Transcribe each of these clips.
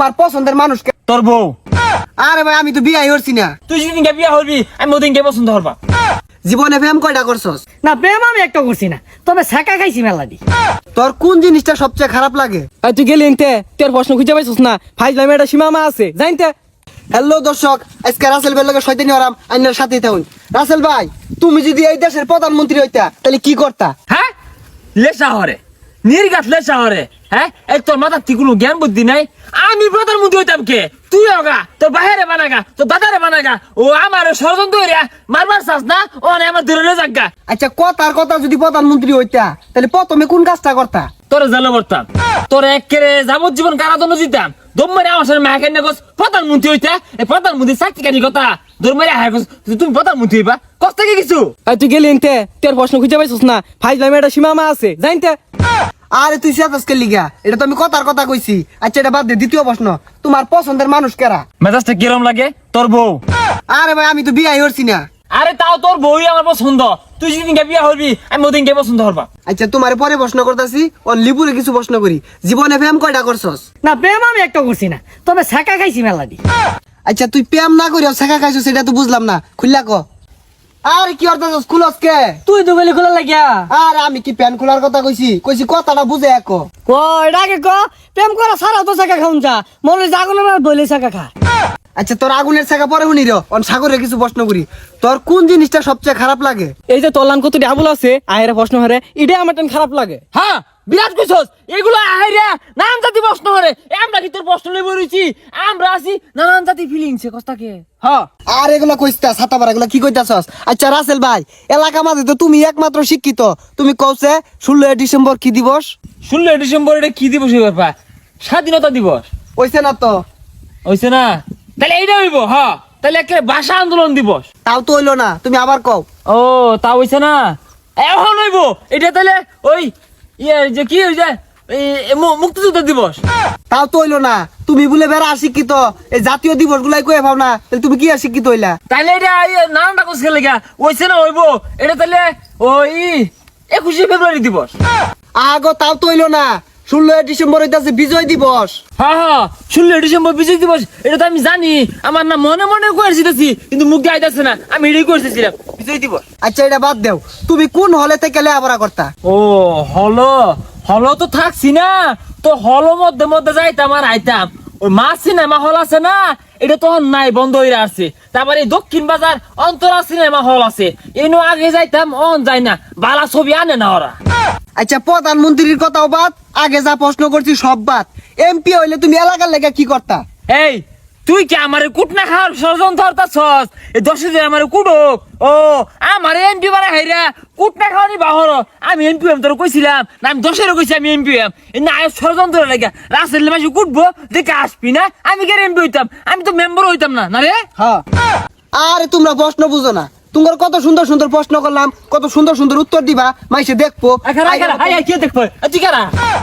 তোমার পছন্দের মানুষকে তোর বউ। আরে ভাই আমি তো বিয়াই করছি না। তুই যেদিনকে বিয়া হবি আমি ওদিনকে পছন্দ হবা জীবনে ফেম কয়টা করছস? না প্রেম আমি একটা করছি না। তবে শেখা খাইছি মেলা দি। তোর কোন জিনিসটা সবচেয়ে খারাপ লাগে? আর তুই গেলি এনতে তোর প্রশ্ন খুঁজে পাইছিস না। ভাই ফাইজলামে একটা সীমামা আছে জানতে হ্যালো দর্শক আজকে রাসেল ভাইয়ের লগে শয়তানি হরাম আইনার সাথে থাকুন। রাসেল ভাই তুমি যদি এই দেশের প্রধানমন্ত্রী হইতা তাহলে কি করতা? হ্যাঁ? লেসা হরে। নির্গাত লে হরে হ্যাঁ? এই তোর মাথার থেকে কোনো জ্ঞান বুদ্ধি নাই? আমি প্রধানমন্ত্রী হইতাম কে? তুই হগা তোর বাহিরে বানাগা তোর দাদারে বানাগা ও আমার ষড়যন্ত্র মারবার চাস না? ও আমার দূরে যাগা আচ্ছা কথার কথা যদি প্রধানমন্ত্রী হইতা তাহলে প্রথমে কোন কাজটা করতা? তোর জেলে করতাম তোর একেরে যাবজ্জীবন কারাদণ্ড দিতাম। দম মেরে আমার সাথে মাকে নেগস প্রধানমন্ত্রী হইতা এই প্রধানমন্ত্রী চাকরি কানি কথা দম মেরে হায় কস তুমি প্রধানমন্ত্রী হইবা কষ্ট থেকে কিছু? তুই গেলি এনতে তোর প্রশ্ন খুঁজে পাইছিস না? ফাইজলামে একটা সীমামা আছে জানতে আরে তুই সেতাসকে লিগা? এটা তো আমি কথার কথা কইছি। আচ্ছা এটা বাদ দে দ্বিতীয় প্রশ্ন। তোমার পছন্দের মানুষ কেরা? মেজাজটা কিরম লাগে? তোর বউ। আরে ভাই আমি তো বিয়াই করছি না। আরে তাও তোর বউই আমার পছন্দ। তুই যেদিনকে বিয়া হবি আমি ওদিনকে পছন্দ হবা আচ্ছা তোমার পরে প্রশ্ন করতেছি ও লিপুরে কিছু প্রশ্ন করি। জীবনে প্রেম কয়টা করছস? না প্রেম আমি একটা করছি না। তবে শেখা খাইছি মেলা দি আচ্ছা তুই প্রেম না করিও শেখা খাইছো সেটা তো বুঝলাম না। খুললা ক। আরে কি অর্থাৎ খুলস কে? তুই তো গলি খোলা লাগিয়া। আর আমি কি প্যান খোলার কথা কইছি? কইছি কথাটা বুঝে এক ক। এটা আগে ক প্রেম করা সারা তো শেখা খাউন যা। মনে জাগুন বলে শেখা খা। আচ্ছা তোর আগুনের শেখা পরে শুনি রে। অন সাগরে কিছু প্রশ্ন করি। তোর কোন জিনিসটা সবচেয়ে খারাপ লাগে? এই যে তোলান কত ডাবল আছে আয়ের প্রশ্ন হারে এটাই আমার টেন খারাপ লাগে। হ্যাঁ বিরাট কইছস এগুলো আহাইরা নানান জাতি প্রশ্ন হরে। আমরা কি তোর প্রশ্ন লই বইছি আমরা আছি নানান জাতি ফিলিংসে কস্তাকে হ্যাঁ। আর এগুলা কইস্তা ছাতা পারা এগুলা কি কইতাছস? আচ্ছা রাসেল ভাই এলাকা মাঝে তো তুমি একমাত্র শিক্ষিত। তুমি কওছে ষোলো ডিসেম্বর কি দিবস? ষোলো ডিসেম্বর এটা কি দিবস পা স্বাধীনতা দিবস। ওইছে না তো? হইছে না? তাহলে এইটা হইব হ্যাঁ তাহলে একে ভাষা আন্দোলন দিবস। তাও তো হইল না তুমি আবার কও। ও তা হইছে না? এখন হইব এটা তাহলে ওই ইয়ে যে কি হইছে মুক্তিযুদ্ধ দিবস। তাও তো হইল না তুমি বলে বেড়া শিক্ষিত এই জাতীয় দিবস গুলাই কয়ে পাও না তাহলে তুমি কি শিক্ষিত হইলা? তাহলে এটা নানানটা কোস খেলে গা হইছে না হইব এটা তাহলে ওই একুশে ফেব্রুয়ারি দিবস। আগো তাও তো হইল না ষোলো ডিসেম্বর হইতাছে বিজয় দিবস। হ্যাঁ হ্যাঁ ষোলো ডিসেম্বর বিজয় দিবস এটা তো আমি জানি। আমার না মনে মনে করেছি কিন্তু মুখ দিয়ে আইতাছে না আমি এটাই করতেছিলাম বিজয় দিবস। আচ্ছা এটা বাদ দেও। তুমি কোন হলে থেকে লেখাপড়া করতা? ও হলো হলো তো থাকছি না তো হলো মধ্যে মধ্যে যাইতাম আর আইতাম। ওই মা সিনেমা হল আছে না এটা তখন নাই বন্ধ হয়ে আছে তারপরে এই দক্ষিণ বাজার অন্তরা সিনেমা হল আছে। এনো আগে যাইতাম অন যাই না বালা ছবি আনে না ওরা। আচ্ছা প্রধানমন্ত্রীর কথাও বাদ আগে যা প্রশ্ন করছি সব বাদ। এমপি হইলে তুমি এলাকার লেগে কি করতা? এই তুই কি আমার কুটনা খাওয়ার ষড়যন্ত্র হরতাছস এই দশ দিন আমার কুটুক ও আমার এমপি বানা হাইরা কুটনা খাওয়ানি বাহর। আমি এমপি এম তোর কইছিলাম না আমি দশেরও কইছি আমি এমপি এম না আয় ষড়যন্ত্র লাগে। রাসেল মাসে কুটবো দেখে আসবি না আমি কে এমপি হইতাম? আমি তো মেম্বার হইতাম না না রে? হ্যাঁ। আরে তোমরা প্রশ্ন বুঝো না। তোমার কত সুন্দর সুন্দর প্রশ্ন করলাম কত সুন্দর সুন্দর উত্তর দিবা মাইসে দেখব। দেখব?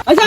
আচ্ছা